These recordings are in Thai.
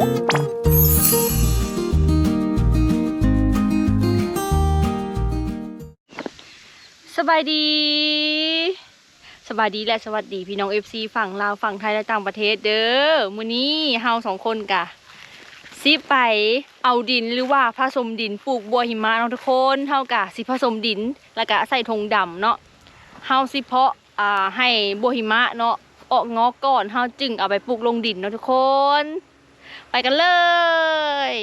สบายดี สบายดีและสวัสดีพี่น้องเอฟซีฝั่งลาวฝั่งไทยและต่างประเทศเด้อมื้อนี้เฮาสองคนกะสิไปเอาดินหรือว่าผสมดินปลูกบัวหิมะเนาะทุกคนเฮากะสิผสมดินแล้วก็ใส่ธงดำเนาะเฮาสิเพาะอ่าให้บัวหิมะเนาะออกงอกก่อนเฮาจึงเอาไปปลูกลงดินเนาะทุกคน ไปกันเลย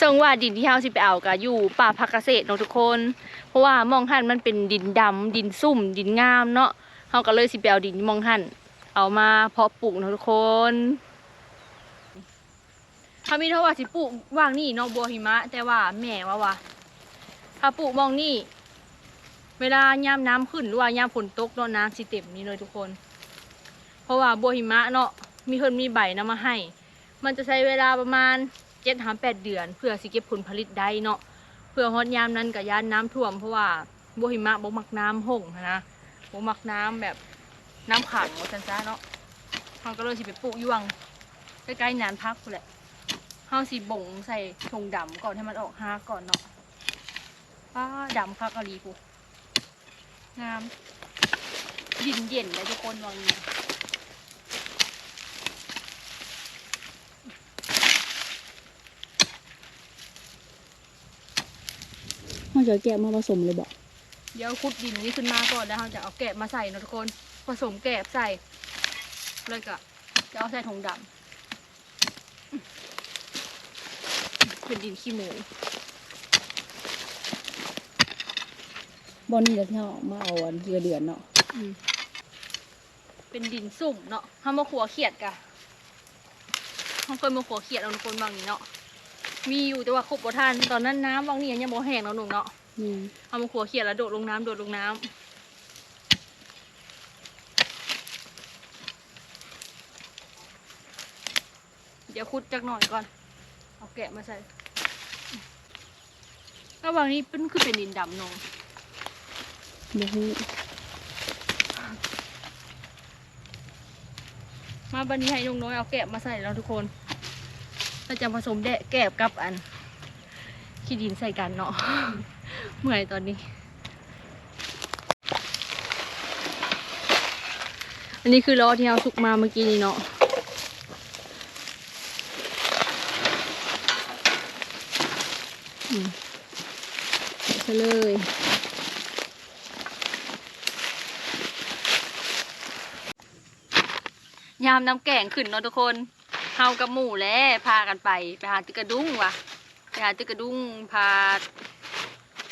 ซึ่งว่าดินที่เฮาสิไปเอาก็อยู่ป่าพักเกษตรเนาะทุกคน เพราะว่ามองหันมันเป็นดินดำดินซุ่ม ดินงามเนาะเฮาก็เลยสิไปเอาดินที่มองหันเอามาเพาะปลูกเนาะทุกคนถ้ามีเท่าว่าสิปลูกว่างนี่นาะบัวหิมะ แต่ว่าแม่ว่าว่าถ้าปลูกมองนี่เวลายามน้ำขึ้นหรือว่ายามฝนตกเนาะน้ำสิเต็มนี่เลยทุกคน ราะว่าบัวหิมะเนาะมีเพิ่นมีใบนำมาให้ มันจะใช้เวลาประมาณเจ็ดหาแปดเดือน เพื่อสิเก็บผลผลิตได้เนาะเพื่อฮอดยามนั้นกับยานน้ำท่วม เพราะว่าบัวหิมะบ่มักน้ำห่งหั้นนะบ่มักน้ำแบบน้ำขังว่าซันซะเนาะเฮาก็เลยสิไปปลูกยวงใกล้ๆนานพักพุ่นแหละเฮาสิบ่งใส่ถุงดำก่อนให้มันออกหาก่อนเนาะป้าดำคักอะลีกูงามดินเย็นเลยทุกคนวังนี้ เขาจะแกะมาผสมเลยบอกเดี๋ยวขุดดินนี้ขึ้นมาก่อนแล้วเราจะเอาแกะมาใส่นะทุกคนผสมแกะใส่เลยก็จะเอาใส่ถุงดำเป็นดินขี้หมูบอลนี่เดี๋ยวที่เขามาเอาอันเดือนเดือนเนาะเป็นดินสุ่มเนาะห้ามาขัวเขียดกะห้องเคยมาขัวเขียดเอาทุกคนบางนี้เนาะมีอยู่แต่ว่าครบบ่ทันตอนนั้นน้ำบางนี่ยังบ่แห้งแล้วหนุ่มเนาะนี่ เอามาขัวเขียดแล้วโดดลงน้ำโดดลงน้ำเดี๋ยวขุดจักหน่อยก่อน เอาแกะมาใส่ระหว่างนี้เป็นคือเป็นดินดำนองเดี๋ยวให้มาบันนี้ให้ลุงน้อยเอาแกะมาใส่แล้วทุกคนเราจะผสมแดะแกบกับอันขี้ดินใส่กันเนาะ เมื่อยตอนนี้ อันนี้คือล้อที่เราสุกมาเมื่อกี้นี้เนาะอืมใส่เลยยามน้ำแกงขึ้นเนาะทุกคนเฮากับหมู่แล้วพากันไป ไปหาตึกกระดุ้งว่ะ ไปหาตึกกระดุ้งพา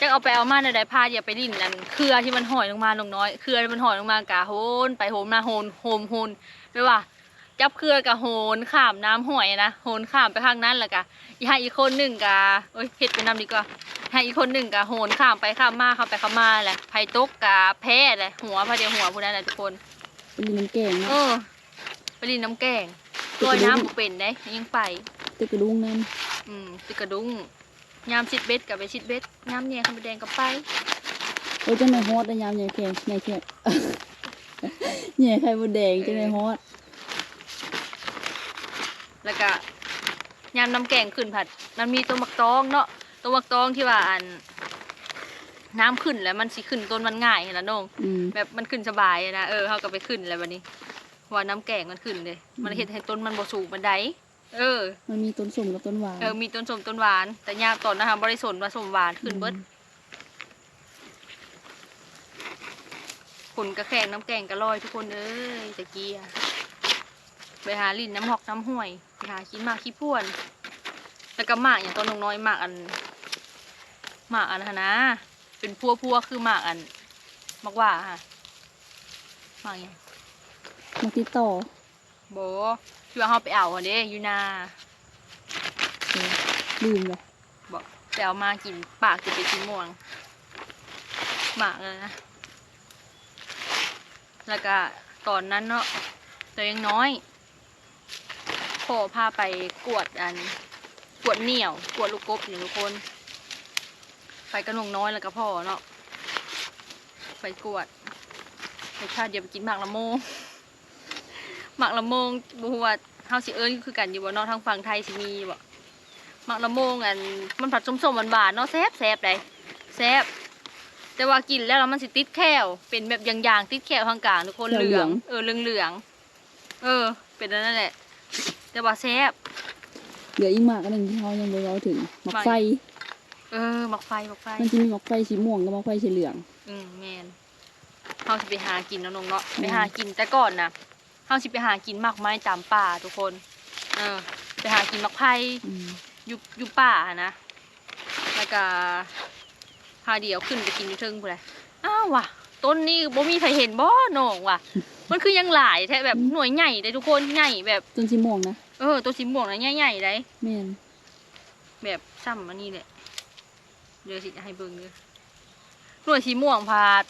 จะเอาไปเอามาในใดพาอย่าไปลิ่นนั่นเครือที่มันหอยลงมาลงน้อยเครือที่มันหอยลงมากะโหนไปโหนมาโหนโหมโหนไม่ว่า จับเครือกะโหนข้ามน้ำหอยนะโหนข้ามไปข้างนั้นแหละกะอีให้อีกคนหนึ่งกะเอ้ยเห็ดเป็นน้ำดีกว่าให้อีกคนหนึ่งกะโหนข้ามไปข้ามมาเข้าไปข้ามมาแหละไผตกกะแพ้แหละหัวพาเดียวหัวพวกนั้นแหละทุกคนเป็นดินน้ำแกงเอเนาะอไปลินน้ำแกงลอยน้ำบ่เป็นได้ยังไป ตึกกระดุงนั่นอืมติดกระดุง ยามชิดเบ็ดกับไปชิดเบ็ดยามเนี่ยข้าวแดงกับไปโอ้ยจังในฮอตนะยามใหญ่แข็งใหญ่แข็งใหญ่ไข่มดแดงจังในฮอตแล้วก็ยามน้ำแกงขึ้นผัด มันมีตัวมักตองเนาะตัวมักตองที่ว่าอัน น้ำขึ้นแล้วมันสิขึ้นต้นมันง่ายเห็นแล้วน้องอืมแบบมันขึ้นสบายนะเออเขาก็ไปขึ้นแล้ววันนี้ว่าน้ำแกงมันขึ้นเลย มันเห็นให้ต้นมันบ่สูงบันได เออ มันมีต้นส้มกับต้นหวานเออมีต้นสมต้นหวาน แต่ยามตอนนะคะบริสนว่าสมหวานขึ้นเบิดผลกระแขงน้ำแกงกระลอยทุกคนเอ้ยตะกี้อะไปหาลินน้ำหอกน้ำห้วยไปหาขี้หมากขี้พ่วน แล้วก็หมากอย่างต้นนงน้อยหมากอันหมากอันหะนะ เป็นพัวพัวๆคือหมากอันมากว่าฮะหมากอย่างมาติดต่อโบ ที่ว่าเขาไปเอาอันเด้อยู่นาเออลืมเลยบอกไปเอามากินปากจะไปกินม่วงหมากเลยนะแล้วก็ตอนนั้นเนาะตัวยังน้อยพ่อพาไปกวดอันกวดเหนียวกวดลูกกบอยู่ทุกคน ไปกระนงน้อยแล้วก็พ่อเนาะไปกวดไปชาติเดียวไปกินหมากละโม หมักละโมงบ่ฮู้ว่าเฮาสิเอิ้นคือกันอยู่บ่เนาะทางฝั่งไทยสิมีบ่หมักละโมงอันมันผัดส้มๆหวานๆเนาะแซ่บแซ่บได้แซ่บแต่ว่ากินแล้วแล้วมันสิติดแควเป็นแบบอย่างๆติดแควทางกลางทุกคนเหลือง เออเหลืองๆเออ เป็นอันนั่นแหละ แต่ว่าแซ่บเหลืออีกหมากอันหนึงที่เขายังบ่เราถึงหมักไม่ไฟ เออหมักไฟหมักไฟมันจะมีหมักไฟสีม่วงกับหมักไฟสีเหลือง อืมแมนเฮาสิไปหากินเนาะนงเนาะอืมไปหากินแต่ก่อนนะ เฮาสิไปหากินหมากไม้ตามป่าทุกคน เออไปหากินหมักไผ่อืมอยู่อยู่ป่านะ แล้วก็พาเดียวขึ้นไปกินอยู่เทิงพุ่นเลยอ้าวว่ะ ต้นนี้บ่มีใครเห็นบ่น้องว่ะ มันคือยังหลายแท้แบบหน่วยใหญ่เลยทุกคนใหญ่แบบต้นสีม่วงนะ เออตัวสีม่วงนะใหญ่ๆเลยแม่นแบบซ้ำอันนี้แหละเดี๋ยวสิจะให้เบิ่งเด้อหน่วยสีม่วงพาด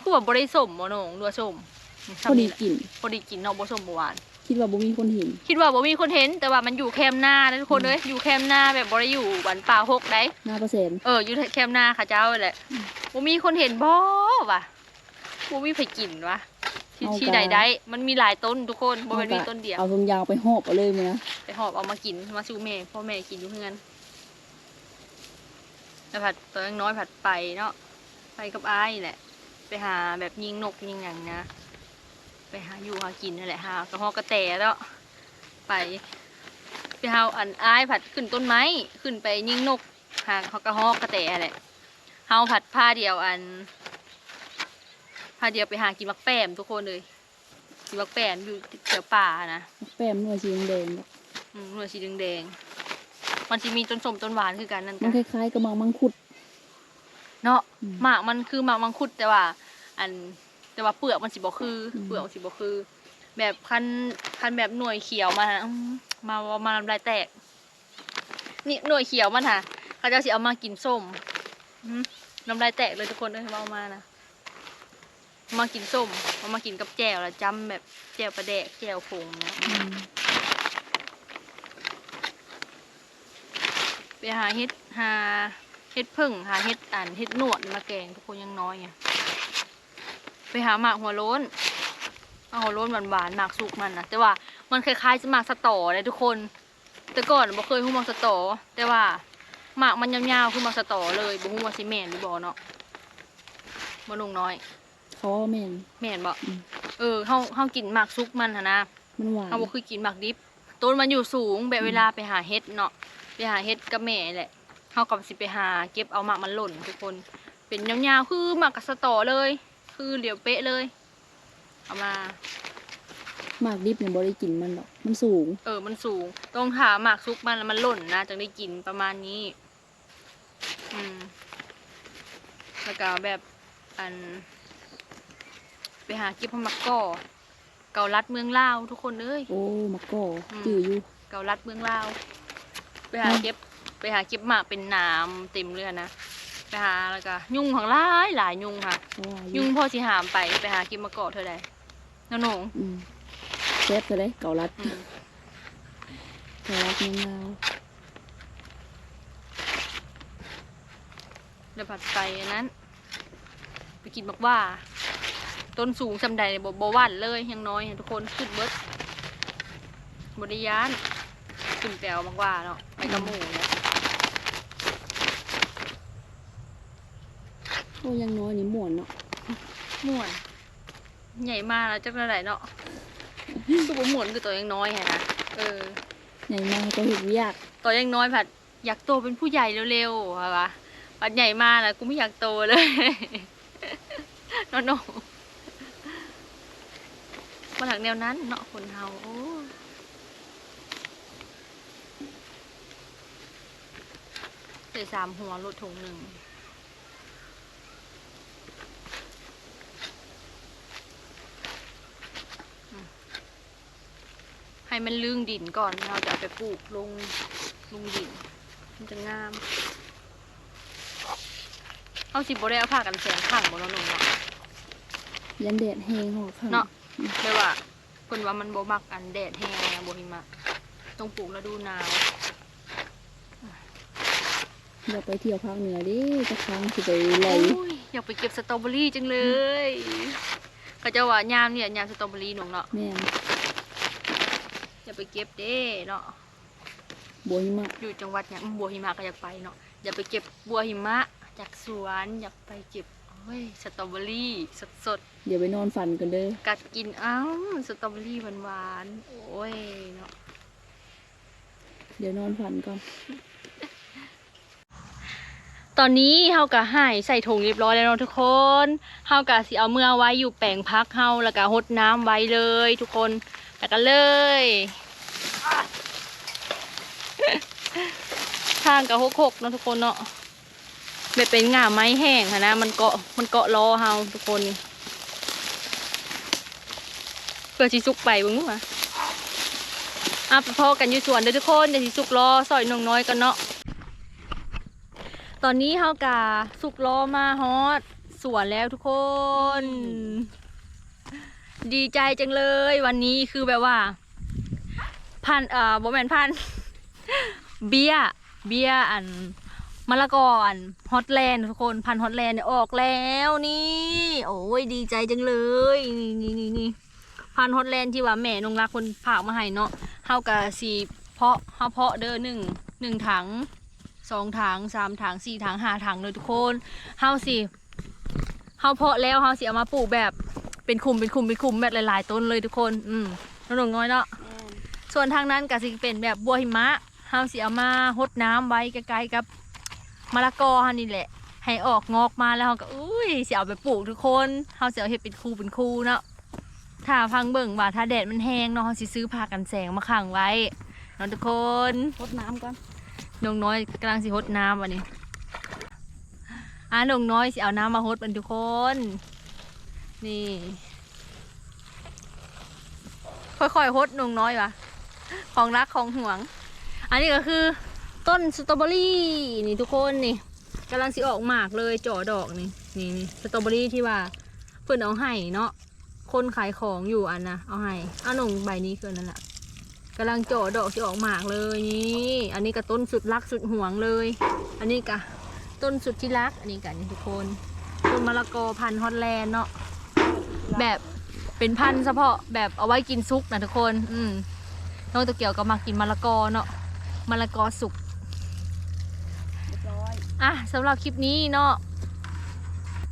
คือว่าบ่ได้ส้มบ่น้องหน่วยส้มนี่ พอซ้ำดีนี่แหละกินพอดีกินเนาะบ่ส้มบ่หวาน คิดว่าบ่มีคนเห็น คิดว่าบ่มีคนเห็น แต่ว่ามันอยู่แคมป์หน้านะทุกคนเอ้ยอยู่แคมป์หน้าแบบบ่ได้อยู่บ้านป่าหกได้หน้าเปอร์เซ็นต์เอออยู่แคมป์หน้าค่ะเจ้าแหละบ่มีคนเห็นบ่วะบ่มีไผกินวะที่ที่ใดได้ มันมีหลายต้นทุกคนบ่แม่นมีต้นเดียวเอาทงยาวไปหอบเอาเลยมั้ยนะไปหอบเอามากินมาสู่แม่พ่อแม่กินอยู่เพื่อนแล้วผัดตัวยังน้อยผัดไปเนาะไปกับอ้ายนี่แหละ ไปหาแบบยิงนกยิงอย่างนะ ไปหาอยู่หากินนั่นแหละหากระหอกกระแตแล้วไป ไปหาอันอ้ายผัดขึ้นต้นไม้ขึ้นไปยิงนกหากระหอกกระแตแหละเฮาผัดผ้าเดียวอันผ้าเดียวไปหากินมักแป้มทุกคนเลยกินมักแป้มอยู่แถวป่านะหมักแป้มหน่วยสีแดงๆดอกอืมหน่วยสีแดงๆมันจะมีต้นสมต้นหวานคือกันนั่นมันกัคนล้ายๆกับหมากมังคุด เนาะอืมหมากมันคือหมากมังคุดแต่ว่า อัน แต่ว่าเปลือกมันสิบ่คืออมเปลือกมันสิบ่คือ แบบคันคันแบบหน่วยเขียวมานะอื้อมามามาลำลายแตก นี่หน่วยเขียวมันค่ะเขาเจะสิเอามากินส้มอื้อน้ำลายแตกเลยทุกคนเลยเอามานะเอามากินส้มเอามากินกับแจ่วแล้วจำแบบแจ่วปลาแดกแจ่วผงนะอืมไปหาเฮ็ดหาเฮ็ดพึ่งหาเฮ็ดอ่านเฮ็ดหนวดมาแกงทุกคนยังน้อยไง ไปหาหมากหัวโล้นหมากหัวโล้นหวานๆหมากสุกมันนะแต่ว่ามันคล้ายๆหมากสตอเลยทุกคน แต่ก่อนบ่เคยฮู้หมากสตอ แต่ว่าหมากมันยาวๆคือหมากสตอเลยบ่ฮู้ว่าสิแม่นหรือบ่เนาะบ่ลงน้อยเขาว่าแม่นแม่นบ่อืมเออเฮาเฮากินหมากสุกมันหั่นนะมันหวานเอาบ่คือกินหมักดิบต้นมันอยู่สูงแบบเวลาไปหาเห็ดเนาะไปหาเห็ดกับแม่แหละเฮากับสิไปหา เก็บเอาหมากมันหล่นทุกคน เป็นยาวๆคือหมากกับสตอเลย คือเหลียวเป๊ะเลย เอามา หมากดิบเนี่ยบ่ได้กินมันดอก มันสูง เออ มันสูง ต้องหาหมากซุกมันแล้วมันหล่นนะจึงได้กินประมาณนี้ อืมแล้วก็แบบอัน ไปหาเก็บพมักก่อเกาลัดเมืองลาวทุกคนเอ้ย โอ้หมักก่ออม จืออยู่ เกาลัดเมืองลาว ไปหาอืมเก็บ ไปหาเก็บหมากเป็นหนามเต็มเลยอะนะ ไปหาแล้วก็ยุงของหลายหลายยุงค่ะเพราะว่าอยุงพ่อสิหามไปไปหาเก็บมาเกาะเธอได้น้องหนงอืมแซ่บซะเลยเกาลัดอืมเกาลัดเมืองลาวเดี๋ยวผัดไปอันนั้น ไปกินบักว่า ต้นสูงจำใดเนี่ยบบหวันเลยยังน้อยอะทุกคนขึ้นเบิดบริยานขึ้นแปลวบักว่าเนาะไปกับหมูเนี่ย โอ้ยังน้อยนี่ม่วนเนาะม่วน ใหญ่มากแล้วจักระไหนเนาะคือบ่ม่วนคือตัวยังน้อยฮะนะเออ ใหญ่มากก็เห็นยากตัวยังน้อยผัดอยากโตเป็นผู้ใหญ่เร็วๆค่ะวะผัดใหญ่มากนะกูไม่อยากโตเลยน้องๆมาหลักแนวนั้นเนาะคนเฮาโอ้ใส่สามหัวรถถุงหนึ่งอืมให้ มันลื่งดินก่อนเราจะเอาไปปลูกลงลงดิน มันจะงามเอาสิบ่ได้เอาผ้ากันแสงข้างบ่เนาะหนุ่มเนาะยันแดดแห้งหอกข้างเนาะเลยว่าเพิ่นว่ามันบ่มักอันแดดแห้งนะบ่หิมะต้องปลูกฤดูหนาวอยากไปเที่ยวภาคเหนือเดิจะครั้งสิไปไหลโอ้ยอยากไปเก็บสตรอเบอรี่จังเลยเขาจะว่ายามเนี่ยยามสตรอเบอรี่หนงเนาะแม่นอย่า ไปเก็บเด้เนาะบัวหิมะอยู่จังหวัดเนี่ยบัวหิมะก็อยากไปเนาะอย่าไปเก็บบัวหิมะจากสวนอยากไปเก็บโอ้ยสตรอเบอรี่สดอย่าไปนอนฝันกันเด้อๆกัดกินอ้าวสตรอเบอรี่หวานๆโอ้ยเนาะเดี๋ยวนอนฝันก่อนตอนนี้เฮากะให้ใส่ถุงเรียบร้อยแล้วเนาะทุกคนเฮากะสิเอาเมื่อไว้อยู่แปลงพักเฮาแล้วก็หดน้ำไว้เลย ทุกคนไปกันเลย ทางกะหกหกๆเนาะทุกคนเนาะแบบเป็นง่าไม้แห้งค่ะนะ มันเกาะมันเกาะรอเฮาทุกคน เพื่อสิสุกไปบิ่งดูมาอะไปพอกันอยู่สวนเด้อทุกคนเดี๋ยวสิสุกรอซอยนงน้อยกันเนาะตอนนี้เฮากาสุกล้อมาฮอตสวนแล้วทุกคน ดีใจจังเลยวันนี้คือแบบว่า พันเอ่อโบแมนพันเบีย เบียร์อันมะละกออันฮอตแลนด์ทุกคนพันฮอตแลนด์เนี่ยออกแล้วนี่ โอ้ยดีใจจังเลยนี่นี่นี่นี่พันฮอตแลนด์ที่ว่าแม่นงรักคนฝากมาให้เนาะเฮากะสีเพาะเฮาเพาะเด้อหนึ่งหนึ่งถังสองถังสามถังสี่ถังห้าถังเลยทุกคนเฮาสิเฮาเพาะแล้วเฮาสิเอามาปลูกแบบเป็นคุมเป็นคุมเป็นคุมแบบหลายๆต้นเลยทุกคน อืมน้องๆน้อยเนาะส่วนทางนั้นก็สิเป็นแบบบัวหิมะ เฮาสิเอามาหดน้ำไว้ใกล้ๆกับมะละกอเฮานี่แหละ ให้ออกงอกมาแล้วเฮาก็อุ้ยสิเอาไปปลูกทุกคนเฮาสิเอาเฮ็ดเป็นคูเป็นคูเนาะถ้าพังเบิ่งว่าถ้าแดดมันแห้งเนาะเฮาสิซื้อผ้ากันแสงมาขังไว้เนาะทุกคนรดน้ำก่อนนงน้อยกำลังสิฮดน้ำวันนี้อะนงน้อยสิเอาน้ำมาฮดเป็นทุกคน นี่ค่อยๆฮดนงน้อยวะของรักของห่วง อันนี้ก็คือต้นสตรอเบอรี่นี่ทุกคนนี่กำลังสิออกหมากเลยจ่อดอกนี่นี่นี่สตรอเบอรี่ที่ว่าเพื่อนเอาให้เนาะคนขายของอยู่อันนะเอาให้เอาหนงใบนี้คือนั่นแหละกำลังเจาะดอกจะออกหมากเลยนี่ อันนี้ก็ต้นสุดรักสุดห่วงเลย อันนี้ก็ต้นสุดที่รักอันนี้กันทุกคนต้นมะละกอพันธุ์ฮอตแลนด์เนาะแบบเป็นพันธุ์เฉพาะแบบเอาไว้กินซุกนะทุกคน อืมน้องตะเกียวก็มากินมะละกอเนาะ มะละกอสุกเรียบร้อยอะสำหรับคลิปนี้เนาะ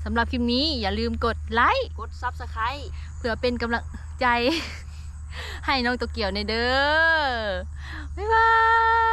สำหรับคลิปนี้อย่าลืมกดไลค์กดซับสไครต์เพื่อเป็นกำลังใจ ให้น้องโตเกียวในอยเด้อ บ๊ายบาย